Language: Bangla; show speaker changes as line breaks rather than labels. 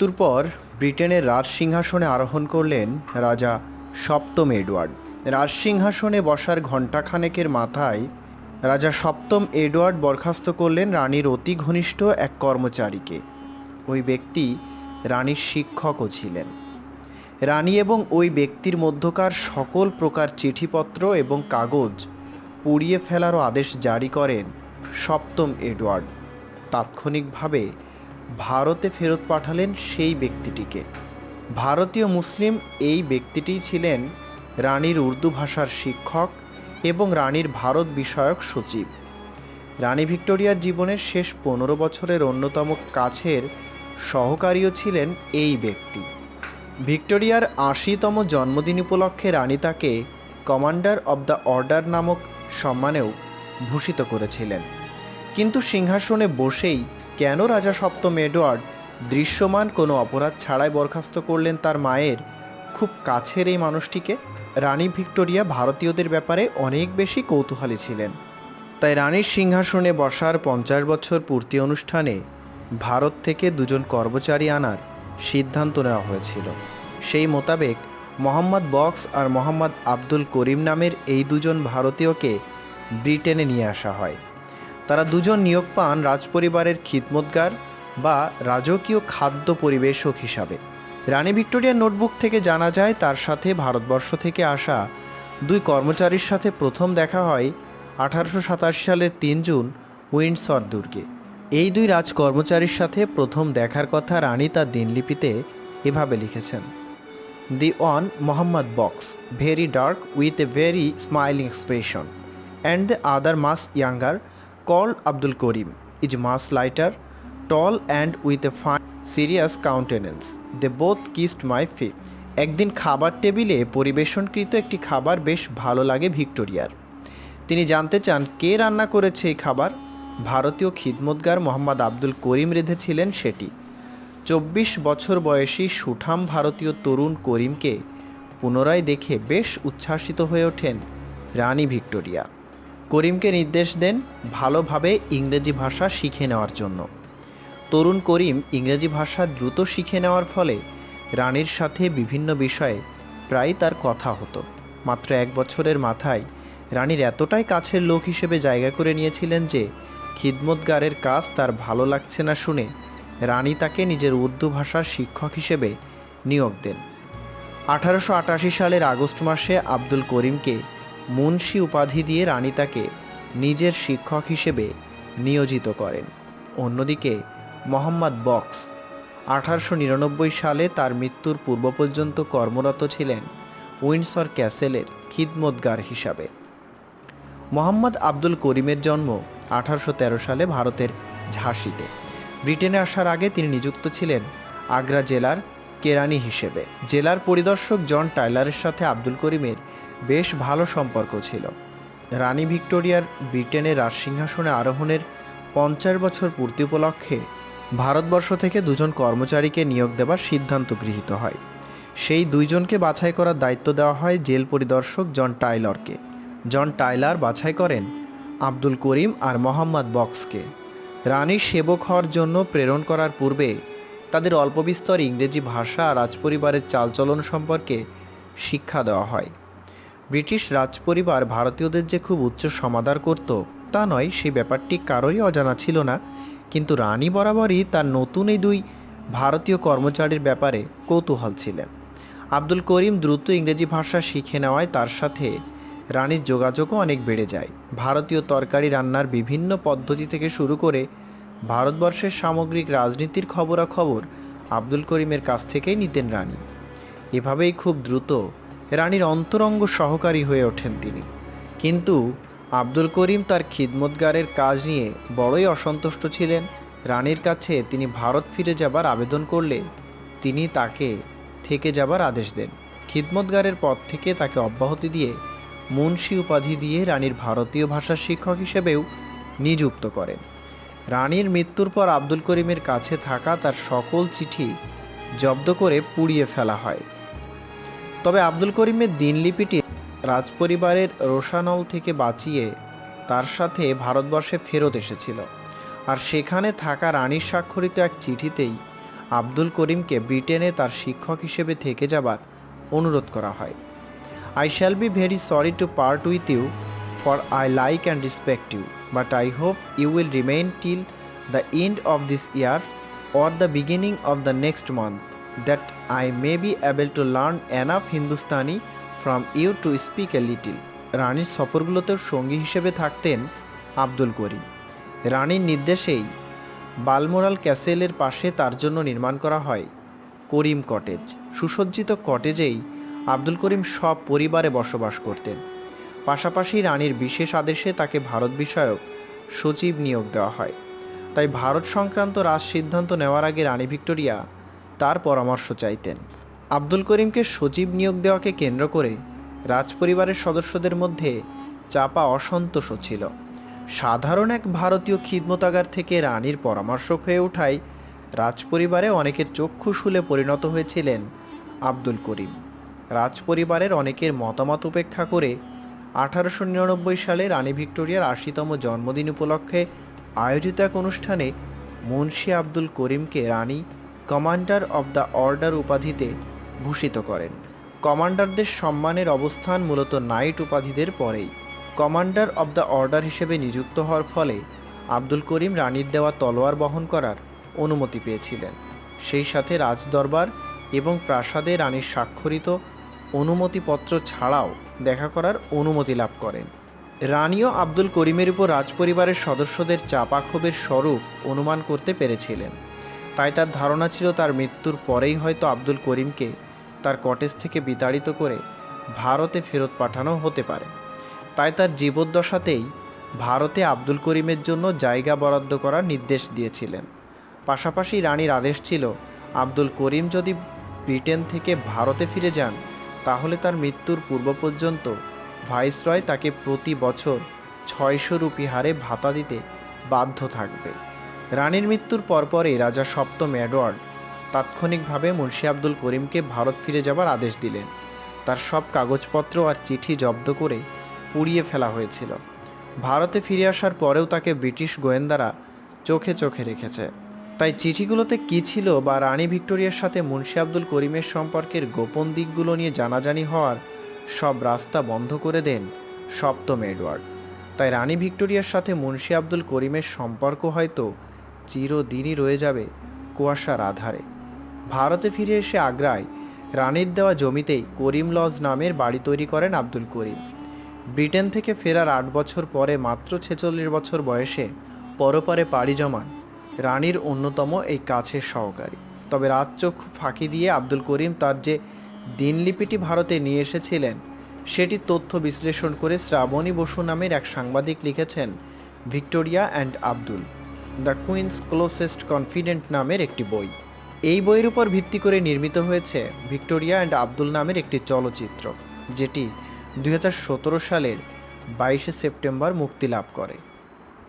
মৃত্যুর পর ব্রিটেনের রাজ সিংহাসনে আরোহণ করলেন রাজা সপ্তম এডওয়ার্ড। রাজ সিংহাসনে বসার ঘণ্টাখানেকের মাথায় রাজা সপ্তম এডওয়ার্ড বরখাস্ত করলেন রানীর অতি ঘনিষ্ঠ এক কর্মচারীকে। ওই ব্যক্তি রানীর শিক্ষকও ছিলেন। রানী এবং ওই ব্যক্তির মধ্যকার সকল প্রকার চিঠিপত্র এবং কাগজ পুড়িয়ে ফেলারও আদেশ জারি করেন সপ্তম এডওয়ার্ড। তাৎক্ষণিকভাবে ভারতে ফেরত পাঠালেন সেই ব্যক্তিটিকে। ভারতীয় মুসলিম এই ব্যক্তিটিই ছিলেন রানীর উর্দু ভাষার শিক্ষক এবং রানীর ভারত বিষয়ক সচিব। রানী ভিক্টোরিয়ার জীবনের শেষ পনেরো বছরের অন্যতম কাছের সহকারীও ছিলেন এই ব্যক্তি। ভিক্টোরিয়ার আশিতম জন্মদিন উপলক্ষে রানী তাকে কমান্ডার অব দ্য অর্ডার নামক সম্মানেও ভূষিত করেছিলেন। কিন্তু সিংহাসনে বসেই কেন রাজা সপ্তম এডওয়ার্ড দৃশ্যমান কোনো অপরাধ ছাড়াই বরখাস্ত করলেন তার মায়ের? খুব কাছের এই মানুষটিকে রানী ভিক্টোরিয়া ভারতীয়দের ব্যাপারে অনেক বেশি কৌতূহলী ছিলেন। তাই রানীর সিংহাসনে বসার পঞ্চাশ বছর পূর্তি অনুষ্ঠানে ভারত থেকে দুজন কর্মচারী আনার সিদ্ধান্ত নেওয়া হয়েছিল। সেই মোতাবেক মোহাম্মদ বক্স আর মোহাম্মদ আব্দুল করিম নামের এই দুজন ভারতীয়কে ব্রিটেনে নিয়ে আসা হয়। তারা দুজন নিয়োগ পান রাজপরিবারের খিদমতগার বা রাজকীয় খাদ্য পরিবেশক হিসাবে। রানী ভিক্টোরিয়ার নোটবুক থেকে জানা যায়, তার সাথে ভারতবর্ষ থেকে আসা দুই কর্মচারীর সাথে প্রথম দেখা হয় আঠারোশো সাতাশি সালের তিন জুন উইন্ডসর দুর্গে। এই দুই রাজকর্মচারীর সাথে প্রথম দেখার কথা রানী তার দিনলিপিতে এভাবে লিখেছেন। The one Mohammad Baksh, very dark, with a very smiling expression, and the other much younger called Abdul Karim is much lighter, tall and with a fine, serious countenance. They both kissed my feet. একদিন খাবার টেবিলে পরিবেশনকৃত একটি খাবার বেশ ভালো লাগে ভিক্টোরিয়ার তিনি জানতে চান কে রান্না করেছে এই খাবার ভারতীয় খিদমতগার মোহাম্মদ আব্দুল করিম রেঁধেছিলেন সেটি চব্বিশ বছর বয়সী সুঠাম ভারতীয় তরুণ করিমকে পুনরায় দেখে বেশ উচ্ছ্বাসিত হয়ে ওঠেন রানী ভিক্টোরিয়া করিমকে নির্দেশ দেন ভালোভাবে ইংরেজি ভাষা শিখে নেওয়ার জন্য। তরুণ করিম ইংরেজি ভাষা দ্রুত শিখে নেওয়ার ফলে রানীর সাথে বিভিন্ন বিষয়ে প্রায় তার কথা হতো। মাত্র এক বছরের মাথায় রানীর এতটাই কাছের লোক হিসেবে জায়গা করে নিয়েছিলেন যে, খিদমতগারের কাজ তার ভালো লাগছে না শুনে রানী তাকে নিজের উর্দু ভাষার শিক্ষক হিসেবে নিয়োগ দেন। আঠারোশো আটাশি সালের আগস্ট মাসে আব্দুল করিমকে মুন্সি উপাধি দিয়ে রানী তাকে নিজের শিক্ষক হিসেবে নিয়োজিত করেন। অন্যদিকে মোহাম্মদ বক্স আঠারোশো নিরানব্বই সালে তার মৃত্যুর পূর্ব পর্যন্ত কর্মরত ছিলেন উইন্ডসর ক্যাসেলের খিদমতগার হিসাবে। মোহাম্মদ আব্দুল করিমের জন্ম আঠারোশো তেরো সালে ভারতের ঝাঁসিতে। ব্রিটেনে আসার আগে তিনি নিযুক্ত ছিলেন আগ্রা জেলার কেরানি হিসেবে। জেলার পরিদর্শক জন টাইলারের সাথে আব্দুল করিমের বেশ ভালো সম্পর্ক ছিল। রানী ভিক্টোরিয়ার ব্রিটেনের রাজসিংহাসনে আরোহণের পঞ্চাশ বছর পূর্তি উপলক্ষে ভারতবর্ষ থেকে দুজন কর্মচারীকে নিয়োগ দেওয়ার সিদ্ধান্ত গৃহীত হয়। সেই দুইজনকে বাছাই করার দায়িত্ব দেওয়া হয় জেল পরিদর্শক জন টাইলরকে। জন টাইলার বাছাই করেন আব্দুল করিম আর মোহাম্মদ বক্সকে। রানীর সেবক হওয়ার জন্য প্রেরণ করার পূর্বে তাদের অল্পবিস্তর ইংরেজি ভাষা রাজপরিবারের চালচলন সম্পর্কে শিক্ষা দেওয়া হয়। ব্রিটিশ রাজপরিবার ভারতীয়দের যে খুব উচ্চ সমাদার করত, তা নয় সেই ব্যাপারটি কারোরই অজানা ছিল না। কিন্তু রানী বরাবরই তার নতুন এই দুই ভারতীয় কর্মচারীর ব্যাপারে কৌতূহল ছিলেন। আব্দুল করিম দ্রুত ইংরেজি ভাষা শিখে নেওয়ায় তার সাথে রানীর যোগাযোগও অনেক বেড়ে যায়। ভারতীয় তরকারি রান্নার বিভিন্ন পদ্ধতি থেকে শুরু করে ভারতবর্ষের সামগ্রিক রাজনীতির খবরাখবর আব্দুল করিমের কাছ থেকেই নিতেন রানী। এভাবেই খুব দ্রুত রানীর অন্তরঙ্গ সহকারী হয়ে ওঠেন তিনি। কিন্তু আব্দুল করিম তার খিদমতগারের কাজ নিয়ে বড়ই অসন্তুষ্ট ছিলেন। রানীর কাছে তিনি ভারত ফিরে যাবার আবেদন করলে তিনি তাকে থেকে যাবার আদেশ দেন। খিদমতগারের পদ থেকে তাকে অব্যাহতি দিয়ে মুন্সি উপাধি দিয়ে রানীর ভারতীয় ভাষার শিক্ষক হিসেবেও নিযুক্ত করেন। রানীর মৃত্যুর পর আব্দুল করিমের কাছে থাকা তার সকল চিঠি জব্দ করে পুড়িয়ে ফেলা হয়। তবে আব্দুল করিমের দিনলিপিটি রাজপরিবারের রোশানল থেকে বাঁচিয়ে তার সাথে ভারতবর্ষে ফেরত এসেছিল। আর সেখানে থাকা রানীর স্বাক্ষরিত এক চিঠিতেই আব্দুল করিমকে ব্রিটেনে তার শিক্ষক হিসেবে থেকে যাবার অনুরোধ করা হয়। I shall be very sorry to part with you for I like and respect you but I hope you will remain till the end of this year or the beginning of the next month. That I may be able to learn enough Hindustani from you to speak a little. রানীর সফরগুলোতেও সঙ্গী হিসেবে থাকতেন আব্দুল করিম। রানীর নির্দেশেই বালমোরাল ক্যাসেলের পাশে তার জন্য নির্মাণ করা হয় করিম কটেজ। সুসজ্জিত কটেজেই আব্দুল করিম সব পরিবারে বসবাস করতেন। পাশাপাশি রানীর বিশেষ আদেশে তাকে ভারত বিষয়ক সচিব নিয়োগ দেওয়া হয়। তাই ভারত সংক্রান্ত রাজ সিদ্ধান্ত নেওয়ার আগে রানী ভিক্টোরিয়া তার পরামর্শ চাইতেন। আব্দুল করিমকে সচিব নিয়োগ দেওয়াকে কেন্দ্র করে রাজপরিবারের সদস্যদের মধ্যে চাপা অসন্তোষও ছিল। সাধারণ এক ভারতীয় খিদমতাগার থেকে রানীর পরামর্শক হয়ে ওঠায় রাজপরিবারে অনেকের চক্ষু শুলে পরিণত হয়েছিলেন আব্দুল করিম। রাজপরিবারের অনেকের মতামত উপেক্ষা করে আঠারোশো নিরানব্বই সালে রানী ভিক্টোরিয়ার আশিতম জন্মদিন উপলক্ষে আয়োজিত এক অনুষ্ঠানে মুন্সি আব্দুল করিমকে রানী কমান্ডার অব দ্য অর্ডার উপাধিতে ভূষিত করেন। কমান্ডারদের সম্মানের অবস্থান মূলত নাইট উপাধিদের পরেই। কমান্ডার অব দ্য অর্ডার হিসেবে নিযুক্ত হওয়ার ফলে আব্দুল করিম রানীর দেওয়া তলোয়ার বহন করার অনুমতি পেয়েছিলেন। সেই সাথে রাজদরবার এবং প্রাসাদে রানীর স্বাক্ষরিত অনুমতিপত্র ছাড়াও দেখা করার অনুমতি লাভ করেন। রানীও আব্দুল করিমের উপর রাজপরিবারের সদস্যদের চাপা ক্ষোভের স্বরূপ অনুমান করতে পেরেছিলেন। তাই তার ধারণা ছিল তার মৃত্যুর পরেই হয়তো আব্দুল করিমকে তার কটেজ থেকে বিতাড়িত করে ভারতে ফেরত পাঠানো হতে পারে। তাই তার জীবদ্দশাতেই ভারতে আব্দুল করিমের জন্য জায়গা বরাদ্দ করার নির্দেশ দিয়েছিলেন। পাশাপাশি রানীর আদেশ ছিল, আব্দুল করিম যদি ব্রিটেন থেকে ভারতে ফিরে যান, তাহলে তার মৃত্যুর পূর্ব পর্যন্ত ভাইসরয় তাকে প্রতি বছর ছয়শো রুপি হারে ভাতা দিতে বাধ্য থাকবে। রানীর মৃত্যুর পরপরই রাজা সপ্তম এডওয়ার্ড তাৎক্ষণিকভাবে মুন্সি আব্দুল করিমকে ভারত ফিরে যাবার আদেশ দিলেন। তার সব কাগজপত্র আর চিঠি জব্দ করে পুড়িয়ে ফেলা হয়েছিল। ভারতে ফিরে আসার পরেও তাকে ব্রিটিশ গোয়েন্দারা চোখে চোখে রেখেছে। তাই চিঠিগুলোতে কী ছিল বা রানী ভিক্টোরিয়ার সাথে মুন্সি আব্দুল করিমের সম্পর্কের গোপন দিকগুলো নিয়ে জানাজানি হওয়ার সব রাস্তা বন্ধ করে দেন সপ্তম এডওয়ার্ড। তাই রানী ভিক্টোরিয়ার সাথে মুন্সি আব্দুল করিমের সম্পর্ক হয়তো চিরদিনই রয়ে যাবে কুয়াশার আধারে। ভারতে ফিরে এসে আগ্রায় রানীর দেওয়া জমিতেই করিম লজ নামের বাড়ি তৈরি করেন আব্দুল করিম। ব্রিটেন থেকে ফেরার আট বছর পরে মাত্র ছেচল্লিশ বছর বয়সে পরপারে পাড়ি জমান রানীর অন্যতম এই কাছের সহকারী। তবে রাজচক্ষু ফাঁকি দিয়ে আব্দুল করিম তার যে দিনলিপিটি ভারতে নিয়ে এসেছিলেন, সেটি তথ্য বিশ্লেষণ করে শ্রাবণী বসু নামের এক সাংবাদিক লিখেছেন Victoria and Abdul. The queen's closest confidant নামের একটি বই। এই বইয়ের উপর ভিত্তি করে নির্মিত হয়েছে ভিক্টোরিয়া অ্যান্ড আব্দুল নামের একটি চলচ্চিত্র, যেটি দু হাজার সতেরো সালের বাইশে সেপ্টেম্বর মুক্তি লাভ করে।